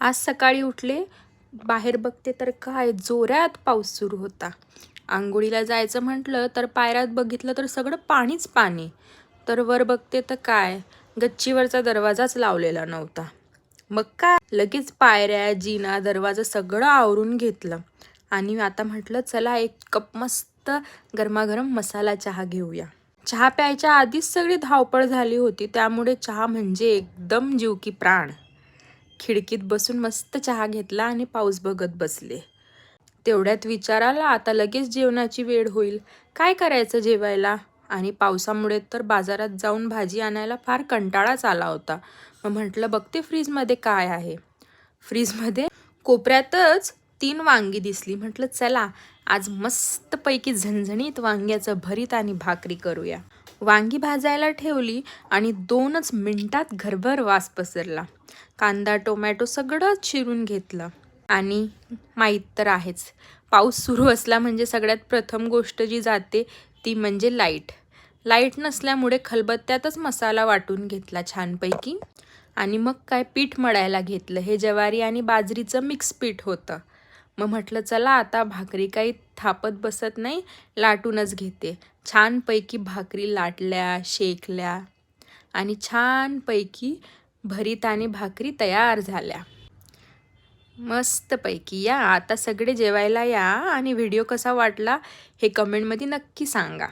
आज सकाळी उठले बाहेर बघते तर काय जोरात पाऊस सुरू होता. आंघोळीला जायचं म्हटलं तर पायऱ्यात बघितलं तर सगळं पाणीच पाणी. तर वर बघते तर काय गच्चीवरचा दरवाजाच लावलेला नव्हता. मग काय लगेच पायऱ्या जिना दरवाजा सगळं आवरून घेतलं. आणि आता म्हटलं चला एक कप मस्त गरमागरम मसाला चहा घेऊया. चहा प्यायच्या आधीच सगळी धावपळ झाली होती त्यामुळे चहा म्हणजे एकदम जीव की प्राण. खिडकीत बसून मस्त चहा घेतला आणि पाऊस बघत बसले. तेवढ्यात विचार आला आता लगेच जेवणाची वेळ होईल. काय करायचं जेवायला? आणि पावसामुळे तर बाजारात जाऊन भाजी आणायला फार कंटाळाच आला होता. मग म्हटलं बघते फ्रीजमध्ये काय आहे. फ्रीजमध्ये कोपऱ्यातच तीन वांगी दिसली. म्हटलं चला आज मस्तपैकी झणझणीत वांग्याचं भरीत आणि भाकरी करूया. वांगी भाजायला ठेवली आणि दोनच मिनटात घरभर वास पसरला. कांदा टोमॅटो सगळंच चिरून घेतलं. आणि माहीत तर आहेच पाऊस सुरू असला म्हणजे सगळ्यात प्रथम गोष्ट जी जाते ती म्हणजे लाइट. लाइट नसल्यामुळे खलबत्त्यातच मसाला वाटून घेतला छानपैकी. आणि मग काय पीठ मळायला घेतलं? हे ज्वारी आणि बाजरीचं मिक्स पीठ होतं. मग म्हटलं चला आता भाकरी काही थापत बसत नाही लाटूनच घेते. छानपैकी भाकरी लाटल्या शेकल्या आणि छानपैकी भरीत आणि भाकरी तयार झाल्या. मस्तपैकी या. आता सगळे जेवायला या आणि व्हिडिओ कसा वाटला हे कमेंटमध्ये नक्की सांगा.